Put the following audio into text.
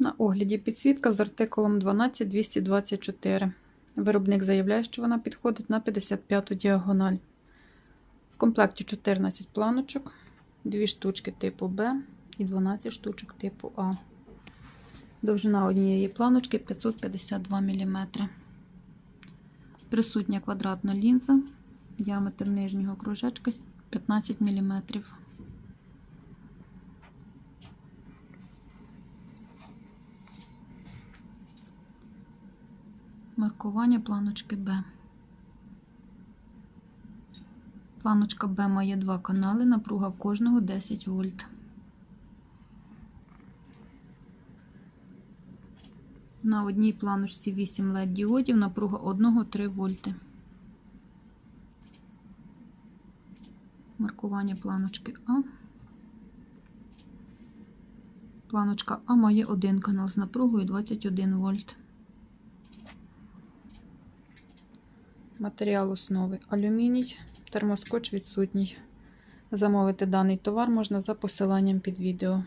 На огляді підсвітка з артикулом 12224. Виробник заявляє, що вона підходить на 55-ту діагональ. В комплекті 14 планочок, 2 штучки типу Б і 12 штучок типу А. Довжина однієї планочки 552 мм. Присутня квадратна лінза, діаметр нижнього кружечка 15 мм. Маркування планочки Б. Планочка Б має два канали, напруга кожного 10 вольт. На одній планочці 8 LED діодів, напруга одного 3 вольти. Маркування планочки А. Планочка А має один канал з напругою 21 вольт. Матеріал основи алюміній, термоскоч відсутній. Замовити даний товар можна за посиланням під відео.